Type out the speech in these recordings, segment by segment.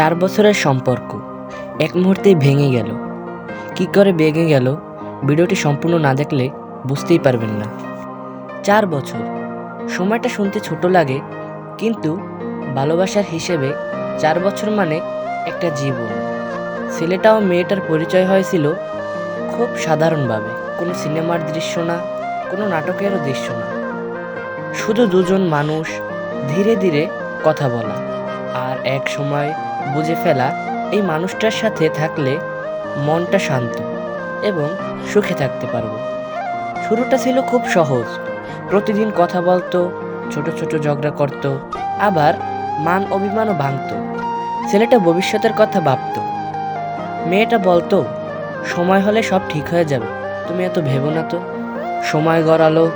চার বছরের সম্পর্ক। এক মুহূর্তেই ভেঙে গেল। কি করে ভেঙে গেল, ভিডিওটি সম্পূর্ণ না দেখলে বুঝতেই পারবেন না। চার বছর। সময়টা শুনতে ছোট লাগে, কিন্তু ভালোবাসার হিসেবে চার বছর মানে একটা জীবন। ছেলেটা ও মেয়েটার পরিচয় হয়েছিল খুব সাধারণভাবে। কোনো সিনেমার দৃশ্য না, কোনো নাটকেরও দৃশ্য না। শুধু দুজন মানুষ ধীরে ধীরে কথা বলা। আর এক সময় বুঝে ফেলা এই মানুষটার সাথে থাকলে মনটা শান্ত এবং সুখে থাকতে পারব। শুরুটা ছিল খুব সহজ। প্রতিদিন কথা বলতো, ছোট ছোট ঝগড়া করত, আবার মান অভিমানও ভাঙত। ছেলেটা ভবিষ্যতের কথা ভাবত। মেয়েটা বলতো, সময় হলে সব ঠিক হয়ে যাবে, তুমি এত ভেবো না তো। সময় গড়ালো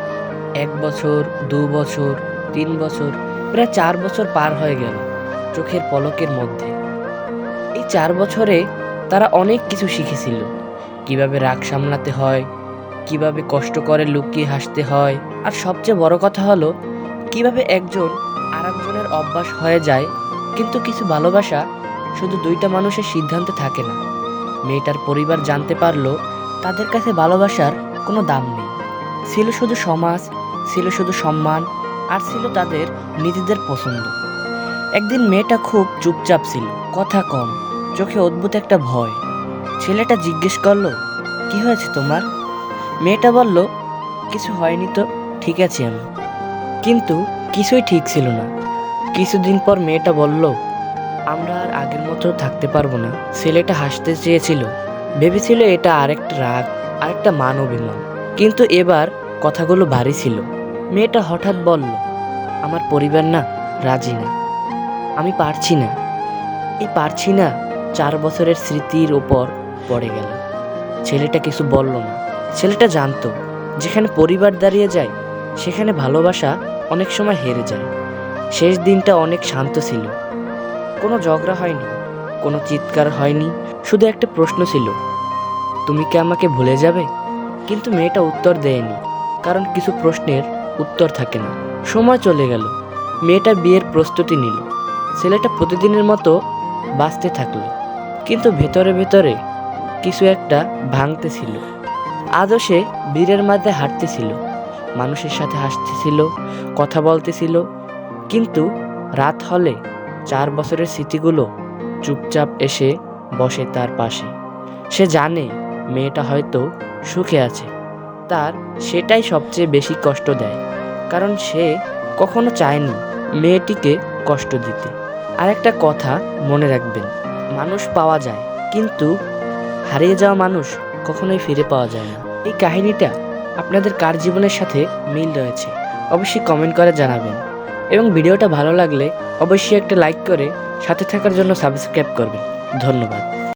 এক বছর, দু বছর, তিন বছর, প্রায় চার বছর পার হয়ে গেল চোখের পলকের মধ্যে। এই চার বছরে তারা অনেক কিছু শিখেছিল। কীভাবে রাগ সামলাতে হয়, কীভাবে কষ্ট করে লুকিয়ে হাসতে হয়, আর সবচেয়ে বড় কথা হলো, কীভাবে একজন আরেকজনের অভ্যাস হয়ে যায়, কিন্তু কিছু ভালোবাসা শুধু দুইটা মানুষের সিদ্ধান্তে থাকে না। মেয়েটার পরিবার জানতে পারল, তাদের কাছে ভালোবাসার কোনো দাম নেই। ছিল শুধু সমাজ, ছিল শুধু সম্মান, আর ছিল তাদের নিজেদের পছন্দ। একদিন মেয়েটা খুব চুপচাপ ছিল, কথা কম। চোখে অদ্ভুত একটা ভয়। ছেলেটা জিজ্ঞেস করল, কি হয়েছে তোমার? মেয়েটা বলল, কিছু হয়নি তো, ঠিক আছে আমি। কিন্তু কিছুই ঠিক ছিল না। কিছুদিন পর মেয়েটা বলল, আমরা আর আগের মতো থাকতে পারব না। ছেলেটা হাসতে চেয়েছিল, ভেবেছিল এটা আরেকটা রাগ, আরেকটা মান অভিমান। কিন্তু এবার কথাগুলো ভারী ছিল। মেয়েটা হঠাৎ বলল, আমার পরিবার না রাজি না আমি পারছি না। এই পারছি না? চার বছরের স্মৃতির ওপর পড়ে গেল। ছেলেটা কিছু বলল না। ছেলেটা জানতো, যেখানে পরিবার দাঁড়িয়ে যায়, সেখানে ভালোবাসা অনেক সময় হেরে যায়। শেষ দিনটা অনেক শান্ত ছিল। কোনো ঝগড়া হয়নি, কোনো চিৎকার হয়নি, শুধু একটা প্রশ্ন ছিল, তুমি কি আমাকে ভুলে যাবে? কিন্তু মেয়েটা উত্তর দেয়নি, কারণ কিছু প্রশ্নের উত্তর থাকে না। সময় চলে গেল, মেয়েটা বিয়ের প্রস্তুতি নিল। ছেলেটা প্রতিদিনের মতো বাঁচতে থাকল। কিন্তু ভেতরে ভেতরে কিছু একটা ভাঙতেছিল। আজও সে বীরের মাঝে হাঁটতেছিল, মানুষের সাথে হাসতেছিল, কথা বলতেছিল। কিন্তু রাত হলে চার বছরের স্মৃতিগুলো চুপচাপ এসে বসে তার পাশে। সে জানে মেয়েটা হয়তো সুখে আছে। তার সেটাই সবচেয়ে বেশি কষ্ট দেয়, কারণ সে কখনো চায়নি মেয়েটিকে কষ্ট দিতে। আর একটা কথা মনে রাখবেন মানুষ পাওয়া যায়, কিন্তু হারিয়ে যাওয়া মানুষ কখনোই ফিরে পাওয়া যায় না। এই কাহিনীটা আপনাদের কার জীবনের সাথে মিল রয়েছে, অবশ্যই কমেন্ট করে জানাবেন। এবং ভিডিওটা ভালো লাগলে অবশ্যই একটা লাইক করে সাথে থাকার জন্য সাবস্ক্রাইব করবেন। ধন্যবাদ।